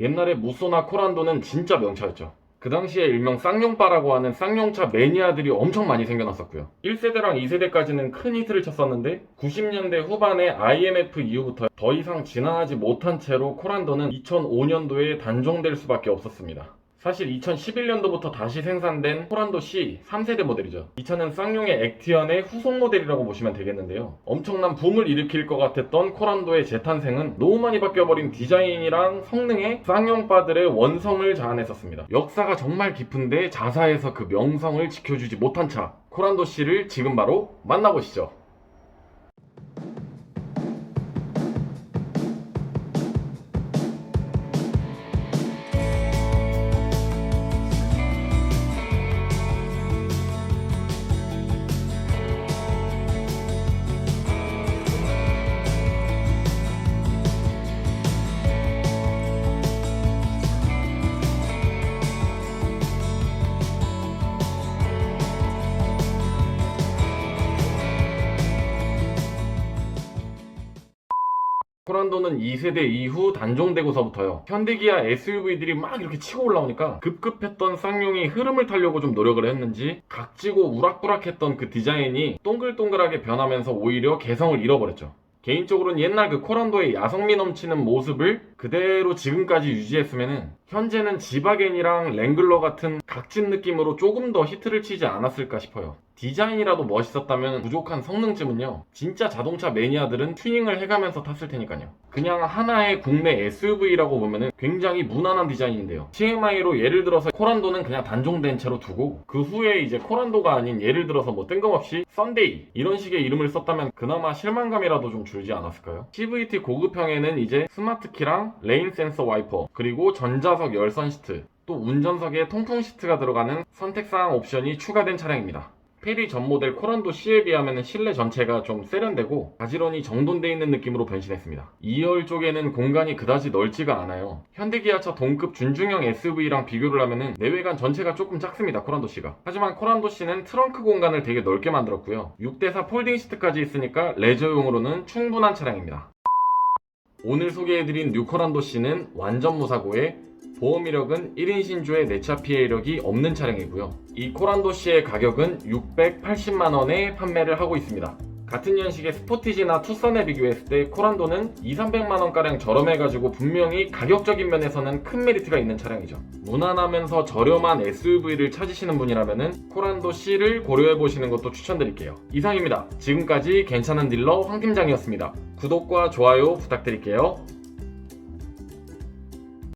옛날에 무쏘나 코란도는 진짜 명차였죠. 그 당시에 일명 쌍용바라고 하는 쌍용차 매니아들이 엄청 많이 생겨났었고요. 1세대랑 2세대까지는 큰 히트를 쳤었는데 90년대 후반에 IMF 이후부터 더 이상 진화하지 못한 채로 코란도는 2005년도에 단종될 수밖에 없었습니다. 사실 2011년도부터 다시 생산된 코란도 C 3세대 모델이죠. 이 차는 쌍용의 액티언의 후속 모델이라고 보시면 되겠는데요. 엄청난 붐을 일으킬 것 같았던 코란도의 재탄생은 너무 많이 바뀌어버린 디자인이랑 성능에 쌍용 바들의 원성을 자아냈었습니다. 역사가 정말 깊은데 자사에서 그 명성을 지켜주지 못한 차 코란도 C를 지금 바로 만나보시죠. 코란도는 2세대 이후 단종되고서부터요. 현대기아 SUV들이 막 이렇게 치고 올라오니까 급급했던 쌍용이 흐름을 타려고 좀 노력을 했는지 각지고 우락부락했던 그 디자인이 동글동글하게 변하면서 오히려 개성을 잃어버렸죠. 개인적으로는 옛날 그 코란도의 야성미 넘치는 모습을 그대로 지금까지 유지했으면은 현재는 지바겐이랑 랭글러 같은 각진 느낌으로 조금 더 히트를 치지 않았을까 싶어요. 디자인이라도 멋있었다면 부족한 성능쯤은요. 진짜 자동차 매니아들은 튜닝을 해가면서 탔을 테니까요. 그냥 하나의 국내 SUV라고 보면은 굉장히 무난한 디자인인데요. TMI로 예를 들어서 코란도는 그냥 단종된 채로 두고 그 후에 이제 코란도가 아닌 예를 들어서 뭐 뜬금없이 썬데이 이런 식의 이름을 썼다면 그나마 실망감이라도 좀 줄지 않았을까요? CVT 고급형에는 이제 스마트키랑 레인 센서 와이퍼 그리고 전자 석 열선 시트 또 운전석에 통풍 시트가 들어가는 선택사항 옵션이 추가된 차량입니다. 페리 전 모델 코란도 C에 비하면 실내 전체가 좀 세련되고 가지런히 정돈되어 있는 느낌으로 변신했습니다. 2열 쪽에는 공간이 그다지 넓지가 않아요. 현대기아차 동급 준중형 SUV랑 비교를 하면 내외관 전체가 조금 작습니다. 코란도 C가. 하지만 코란도 C는 트렁크 공간을 되게 넓게 만들었고요. 6대4 폴딩 시트까지 있으니까 레저용으로는 충분한 차량입니다. 오늘 소개해드린 뉴코란도 C는 완전 무사고에 보험 이력은 1인 신주에 내차 피해 이력이 없는 차량이고요. 이 코란도 C의 가격은 680만 원에 판매를 하고 있습니다. 같은 연식의 스포티지나 투싼에 비교했을 때 코란도는 2, 300만 원가량 저렴해가지고 분명히 가격적인 면에서는 큰 메리트가 있는 차량이죠. 무난하면서 저렴한 SUV를 찾으시는 분이라면 코란도 C를 고려해보시는 것도 추천드릴게요. 이상입니다. 지금까지 괜찮은 딜러 황 팀장이었습니다. 구독과 좋아요 부탁드릴게요.